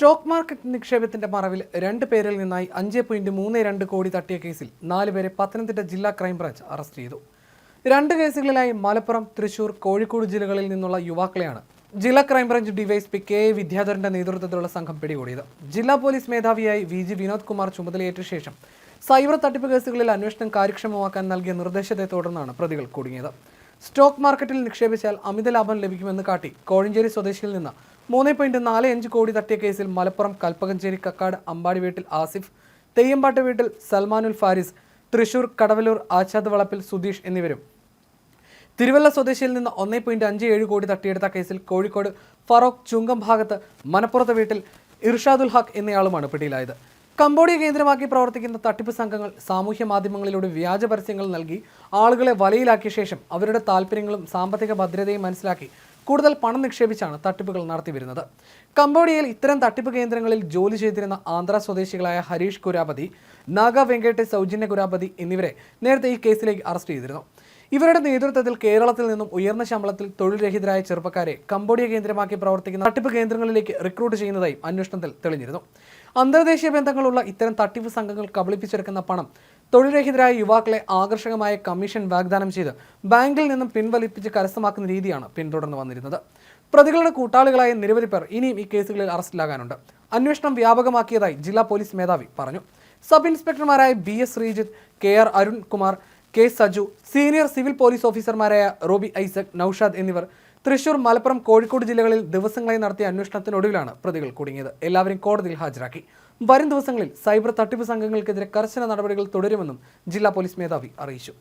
Stock market നിക്ഷേപത്തിന്റെ മറവിൽ രണ്ട് പേരിൽ നിന്നായി അഞ്ച് പോയിന്റ് മൂന്ന് രണ്ട് കോടി തട്ടിയ കേസിൽ നാല് പേരെ പത്തനംതിട്ട ജില്ലാ ക്രൈംബ്രാഞ്ച് അറസ്റ്റ് ചെയ്തു. രണ്ട് കേസുകളിലായി മലപ്പുറം തൃശൂർ കോഴിക്കോട് ജില്ലകളിൽ നിന്നുള്ള യുവാക്കളെയാണ് ജില്ലാ crime branch DYSP K A വിദ്യാധരന്റെ നേതൃത്വത്തിലുള്ള സംഘം പിടികൂടിയത്. ജില്ലാ പോലീസ് മേധാവിയായി വി ജി വിനോദ് കുമാർ ചുമതലയേറ്റ ശേഷം സൈബർ തട്ടിപ്പ് കേസുകളിൽ അന്വേഷണം കാര്യക്ഷമമാക്കാൻ നൽകിയ നിർദ്ദേശത്തെ തുടർന്നാണ് പ്രതികൾ കുടുങ്ങിയത്. സ്റ്റോക്ക് മാർക്കറ്റിൽ നിക്ഷേപിച്ചാൽ അമിത ലാഭം ലഭിക്കുമെന്ന് കാട്ടി കോഴഞ്ചേരി സ്വദേശിയിൽ നിന്ന് മൂന്ന് പോയിന്റ് നാല് അഞ്ച് കോടി തട്ടിയ കേസിൽ മലപ്പുറം കൽപ്പകഞ്ചേരി കക്കാട് അമ്പാടി വീട്ടിൽ ആസിഫ് തെയ്യമ്പാട്ട് വീട്ടിൽ സൽമാനുൽ ഫാരിസ് തൃശൂർ കടവലൂർ ആച്ചാദ് വളപ്പിൽ സുധീഷ് എന്നിവരും. തിരുവല്ല സ്വദേശിയിൽ നിന്ന് ഒന്ന് പോയിന്റ് അഞ്ച് ഏഴ് കോടി തട്ടിയെടുത്ത കേസിൽ കോഴിക്കോട് ഫറോക്ക് ചുങ്കം ഭാഗത്ത് മനപ്പുറത്തെ വീട്ടിൽ ഇർഷാദുൽ ഹക്ക് എന്നയാളുമാണ് പിടിയിലായത്. കംബോഡിയ കേന്ദ്രമാക്കി പ്രവർത്തിക്കുന്ന തട്ടിപ്പ് സംഘങ്ങൾ സാമൂഹ്യ മാധ്യമങ്ങളിലൂടെ വ്യാജ പരസ്യങ്ങൾ നൽകി ആളുകളെ വലയിലാക്കിയ ശേഷം അവരുടെ താല്പര്യങ്ങളും സാമ്പത്തിക ഭദ്രതയും മനസ്സിലാക്കി കൂടുതൽ പണം നിക്ഷേപിച്ചാണ് തട്ടിപ്പുകൾ നടത്തിവരുന്നത് കംബോഡിയയിൽ ഇത്തരം തട്ടിപ്പ് കേന്ദ്രങ്ങളിൽ ജോലി ചെയ്തിരുന്ന ആന്ധ്ര സ്വദേശികളായ ഹരീഷ് കുരാപതി നാഗ വെങ്കേട്ടെ സൗജന്യ കുരാപതി എന്നിവരെ നേരത്തെ ഈ കേസിലേക്ക് അറസ്റ്റ് ചെയ്തിരുന്നു. ഇവരുടെ നേതൃത്വത്തിൽ കേരളത്തിൽ നിന്നും ഉയർന്ന ശമ്പളത്തിൽ തൊഴിൽ രഹിതരായ ചെറുപ്പക്കാരെ കംബോഡിയ കേന്ദ്രമാക്കി പ്രവർത്തിക്കുന്ന തട്ടിപ്പ് കേന്ദ്രങ്ങളിലേക്ക് റിക്രൂട്ട് ചെയ്യുന്നതായും അന്വേഷണത്തിൽ തെളിഞ്ഞിരുന്നു. അന്തർദേശീയ ബന്ധങ്ങളുള്ള ഇത്തരം തട്ടിപ്പ് സംഘങ്ങൾ കബളിപ്പിച്ചെടുക്കുന്ന പണം തൊഴിൽ രഹിതരായ യുവാക്കളെ ആകർഷകമായ കമ്മീഷൻ വാഗ്ദാനം ചെയ്ത് ബാങ്കിൽ നിന്നും പിൻവലിപ്പിച്ച് കരസ്ഥമാക്കുന്ന രീതിയാണ് പിന്തുടർന്നു വന്നിരുന്നത്. പ്രതികളുടെ കൂട്ടാളികളായ നിരവധി പേർ ഇനിയും ഈ കേസുകളിൽ അറസ്റ്റിലാകാനുണ്ട്. അന്വേഷണം വ്യാപകമാക്കിയതായി ജില്ലാ പോലീസ് മേധാവി പറഞ്ഞു. Sub ഇൻസ്പെക്ടർമാരായ B S Sreejith K R Arun Kumar K Saju senior civil police ഓഫീസർമാരായ റോബി ഐസക് നൌഷാദ് എന്നിവർ തൃശൂർ മലപ്പുറം കോഴിക്കോട് ജില്ലകളിൽ ദിവസങ്ങളായി നടത്തിയ അന്വേഷണത്തിനൊടുവിലാണ് പ്രതികൾ കുടുങ്ങിയത്. എല്ലാവരും കോടതിയിൽ ഹാജരാക്കി. വരും ദിവസങ്ങളിൽ സൈബർ തട്ടിപ്പ് സംഘങ്ങൾക്കെതിരെ കർശന നടപടികൾ തുടരുമെന്നും ജില്ലാ പോലീസ് മേധാവി അറിയിച്ചു.